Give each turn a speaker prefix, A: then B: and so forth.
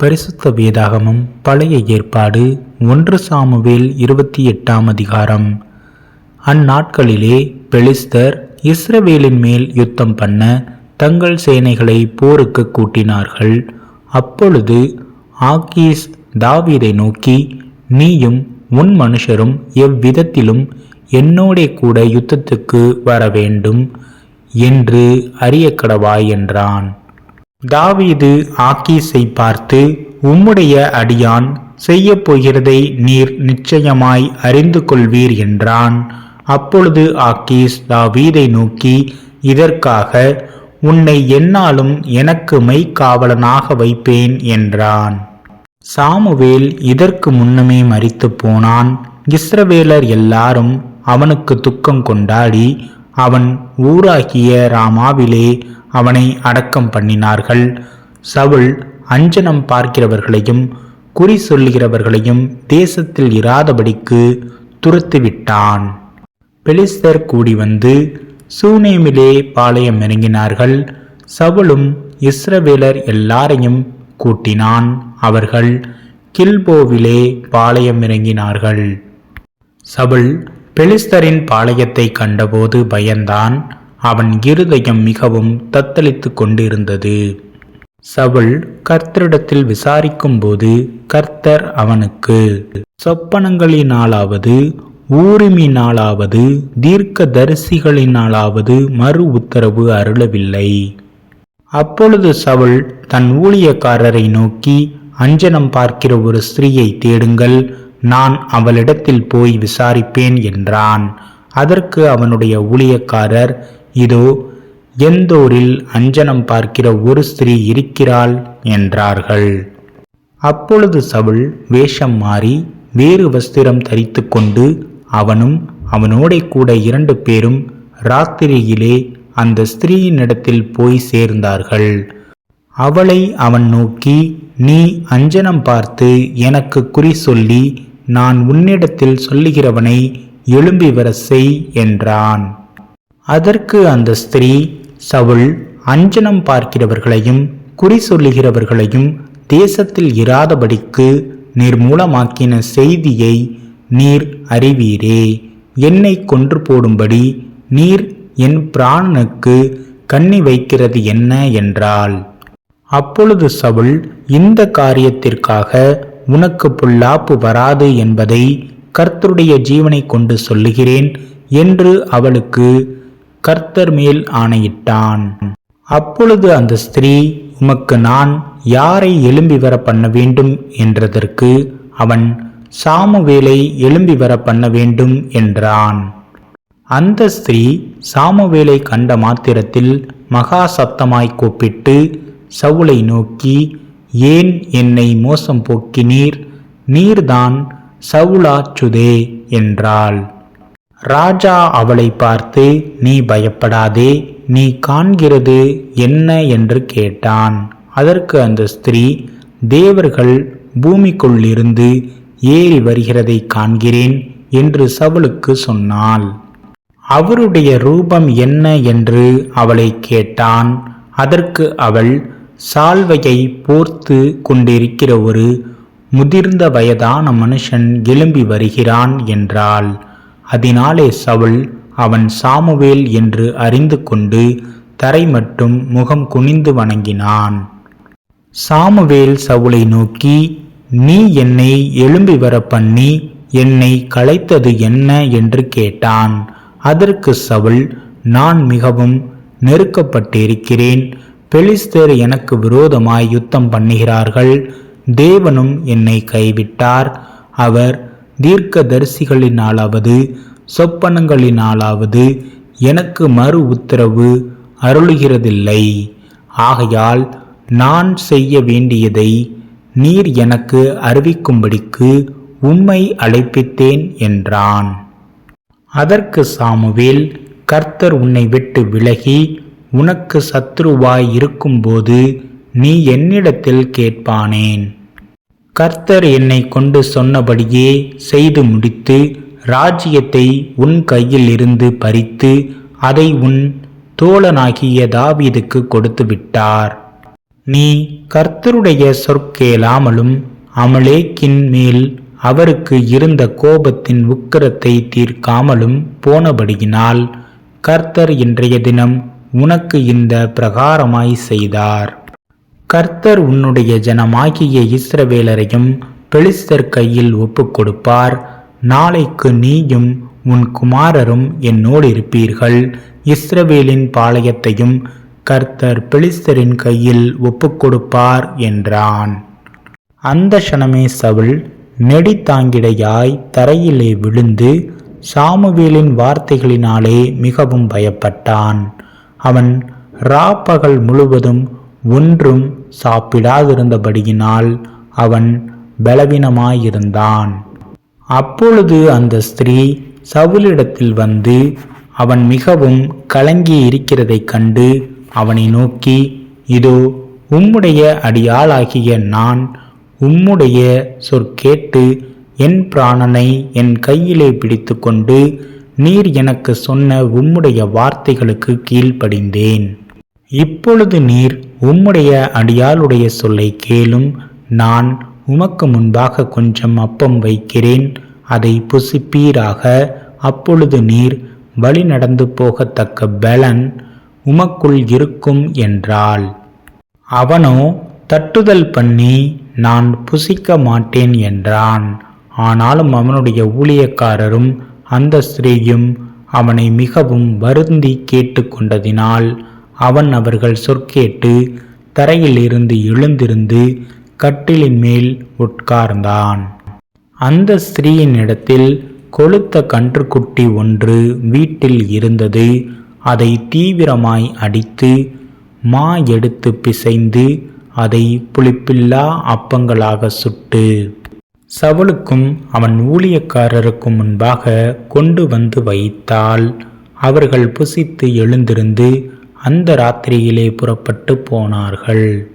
A: பரிசுத்த வேதாகமம் பழைய ஏற்பாடு ஒன்று சாமுவேல் இருபத்தி எட்டாம் அதிகாரம். அந்நாட்களிலே பெலிஸ்தர் இஸ்ரவேலின் மேல் யுத்தம் பண்ண தங்கள் சேனைகளை போருக்கு கூட்டினார்கள். அப்பொழுது ஆக்கீஸ் தாவீதை நோக்கி நீயும் உன் மனுஷரும் எவ்விதத்திலும் என்னோடே கூட யுத்தத்துக்கு வர வேண்டும் என்று அறியக்கடவாய் என்றான். தாவீது ஆக்கீஸை பார்த்து உம்முடைய அடியான் செய்யப் போகிறதை நீர் நிச்சயமாய் அறிந்து கொள்வீர் என்றான். அப்பொழுது ஆக்கீஸ் தாவீதை நோக்கி இதற்காக உன்னை என்னாலும் எனக்கு மெய்க்காவலனாக வைப்பேன் என்றான். சாமுவேல் இதற்கு முன்னமே மறித்து போனான். இஸ்ரவேலர் எல்லாரும் அவனுக்கு துக்கம் கொண்டாடி அவன் ஊராகிய ராமாவிலே அவனை அடக்கம் பண்ணினார்கள். சவுல் அஞ்சனம் பார்க்கிறவர்களையும் குறி சொல்லுகிறவர்களையும் தேசத்தில் இராதபடிக்கு துரத்துவிட்டான். பெலிஸ்தர் கூடி வந்து சூனேமிலே பாளையம் இறங்கினார்கள். சவுலும் இஸ்ரவேலர் எல்லாரையும் கூட்டினான். அவர்கள் கில்போவிலே பாளையம் இறங்கினார்கள். சவுல் பெலிஸ்தரின் பாளையத்தை கண்டபோது பயந்தான். அவன் இருதயம் மிகவும் தத்தளித்து கொண்டிருந்தது. சவுல் கர்த்தரிடத்தில் விசாரிக்கும் போது கர்த்தர் அவனுக்கு சொப்பனங்களினாலாவது ஊரிமினாலாவது தீர்க்க தரிசிகளினாலாவது மறு உத்தரவு அருளவில்லை. அப்பொழுது சவுல் தன் ஊழியக்காரரை நோக்கி அஞ்சனம் பார்க்கிற ஒரு ஸ்திரீயை தேடுங்கள். நான் அவளிடத்தில் போய் விசாரிப்பேன் என்றான். அதற்கு அவனுடைய ஊழியக்காரர் இதோ எந்தோரில் அஞ்சனம் பார்க்கிற ஒரு ஸ்திரீ இருக்கிறாள் என்றார்கள். அப்பொழுது சவுல் வேஷம் மாறி வேறு வஸ்திரம் தரித்து கொண்டு அவனும் அவனோட கூட இரண்டு பேரும் ராத்திரியிலே அந்த ஸ்திரீயினிடத்தில் போய் சேர்ந்தார்கள். அவளை அவன் நோக்கி நீ அஞ்சனம் பார்த்து எனக்கு குறி சொல்லி நான் உன்னிடத்தில் சொல்லுகிறவனை எழும்பி வர செய் என்றான். அதற்கு அந்த ஸ்திரீ சவுல் அஞ்சனம் பார்க்கிறவர்களையும் குறி சொல்லுகிறவர்களையும் தேசத்தில் இராதபடிக்கு நிர்மூலமாக்கின செய்தியை நீர் அறிவீரே. என்னை கொன்று போடும்படி நீர் என் பிராணனுக்கு கண்ணி வைக்கிறது என்ன என்றாள். அப்பொழுது சவுல் இந்த காரியத்திற்காக உனக்கு பொல்லாப்பு வராது என்பதை கர்த்தருடைய ஜீவனை கொண்டு சொல்லுகிறேன் என்று அவளுக்கு கர்த்தர் மேல் ஆணையிட்டான். அப்பொழுது அந்த ஸ்திரீ உமக்கு நான் யாரை எழும்பி வர பண்ண வேண்டும் என்றதற்கு அவன் சாமுவேலை எழும்பி வர பண்ண வேண்டும் என்றான். அந்த ஸ்திரீ சாமுவேலை கண்ட மாத்திரத்தில் மகா சத்தமாய் கூப்பிட்டு சவுளை நோக்கி ஏன் என்னை மோசம் போக்கினீர்? நீர்தான் சவுலாச்சுதே என்றாள். ராஜா அவளை பார்த்து நீ பயப்படாதே நீ காண்கிறது என்ன என்று கேட்டான். அதற்கு அந்த ஸ்திரீ தேவர்கள் பூமிக்குள்ளிருந்து ஏறி வருகிறதை காண்கிறேன் என்று சவுலுக்கு சொன்னாள். அவருடைய ரூபம் என்ன? என்று அவளை கேட்டான். அதற்கு அவள் சால்வையை போர்த்து கொண்டிருக்கிற ஒரு முதிர்ந்த வயதான மனுஷன் எழும்பி வருகிறான் என்றாள். அதனாலே சவுல் அவன் சாமுவேல் என்று அறிந்து கொண்டு தரை மட்டும் முகம் குனிந்து வணங்கினான். சாமுவேல் சவுலை நோக்கி நீ என்னை எழும்பி வர பண்ணி என்னை களைத்தது என்ன? என்று கேட்டான். அதற்கு சவுல் நான் மிகவும் நெருக்கப்பட்டிருக்கிறேன். பெலிஸ்தர் எனக்கு விரோதமாய் யுத்தம் பண்ணுகிறார்கள். தேவனும் என்னை கைவிட்டார். அவர் தீர்க்க தரிசிகளினாலாவது சொப்பனங்களினாலாவது எனக்கு மறு உத்தரவு அருளுகிறதில்லை. ஆகையால் நான் செய்ய வேண்டியதை நீர் எனக்கு அறிவிக்கும்படிக்கு உம்மை அழைப்பித்தேன் என்றான். அதற்கு சாமுவேல் கர்த்தர் உன்னை விட்டு விலகி உனக்கு சத்ருவாய் இருக்கும்போது நீ என்னிடத்தில் கேட்பானேன். கர்த்தர் என்னை கொண்டு சொன்னபடியே செய்து முடித்து ராஜ்யத்தை உன் கையில் இருந்து பறித்து அதை உன் தோழனாகிய தாவீதுக்கு கொடுத்து விட்டார் நீ கர்த்தருடைய சொற்கேளாமலும் அமலேக்கின் மேல் அவருக்கு இருந்த கோபத்தின் உக்கிரத்தை தீர்க்காமலும் போனபடியினால் கர்த்தர் இன்றைய தினம் உனக்கு இந்த பிரகாரமாய் செய்தார். கர்த்தர் உன்னுடைய ஜனமாகிய இஸ்ரவேலரையும் பெலிஸ்தர் கையில் ஒப்பு கொடுப்பார். நாளைக்கு நீயும் உன் குமாரரும் என்னோடு இருப்பீர்கள். இஸ்ரவேலின் பாளையத்தையும் கர்த்தர் பெலிஸ்தரின் கையில் ஒப்பு கொடுப்பார் என்றான். அந்த க்ஷணமே சவுல் நெடித்தாங்கிடையாய் தரையிலே விழுந்து சாமுவேலின் வார்த்தைகளினாலே மிகவும் பயப்பட்டான். அவன் ராப்பகல் முழுவதும் ஒன்றும் சாப்பிடாதிருந்தபடியினால் அவன் பலவீனமாயிருந்தான். அப்பொழுது அந்த ஸ்திரீ சவுலிடத்தில் வந்து அவன் மிகவும் கலங்கி இருக்கிறதைக் கண்டு அவனை நோக்கி இதோ உம்முடைய அடியாளாகிய நான் உம்முடைய சொற்கேட்டு என் பிராணனை என் கையிலே பிடித்து கொண்டு நீர் எனக்கு சொன்ன உம்முடைய வார்த்தைகளுக்கு கீழ்ப்படிந்தேன். இப்பொழுது நீர் உம்முடைய அடியாளுடைய சொல்லை கேளும். நான் உமக்கு முன்பாக கொஞ்சம் அப்பம் வைக்கிறேன். அதை புசிப்பீராக. அப்பொழுது நீர் வழி நடந்து போகத்தக்க பலன் உமக்குள் இருக்கும் என்றாள். அவனோ தட்டுதல் பண்ணி நான் புசிக்க மாட்டேன் என்றான். ஆனாலும் அவனுடைய ஊழியக்காரரும் அந்த ஸ்திரீயும் அவனை மிகவும் வருந்தி கேட்டுக்கொண்டதினால் அவன் அவர்கள் சொற்கேட்டு தரையிலிருந்து எழுந்திருந்து கட்டிலின் மேல் உட்கார்ந்தான். அந்த ஸ்திரீயின் இடத்தில் கொளுத்த கன்றுக்குட்டி ஒன்று வீட்டில் இருந்தது. அதை தீவிரமாய் அடித்து மா எடுத்து பிசைந்து அதை புளிப்பில்லா அப்பங்களாக சுட்டு சவுலுக்கும் அவன் ஊழியக்காரருக்கும் முன்பாக கொண்டு வந்து வைத்தால் அவர்கள் புசித்து எழுந்திருந்து அந்த ராத்திரியிலே புறப்பட்டு போனார்கள்.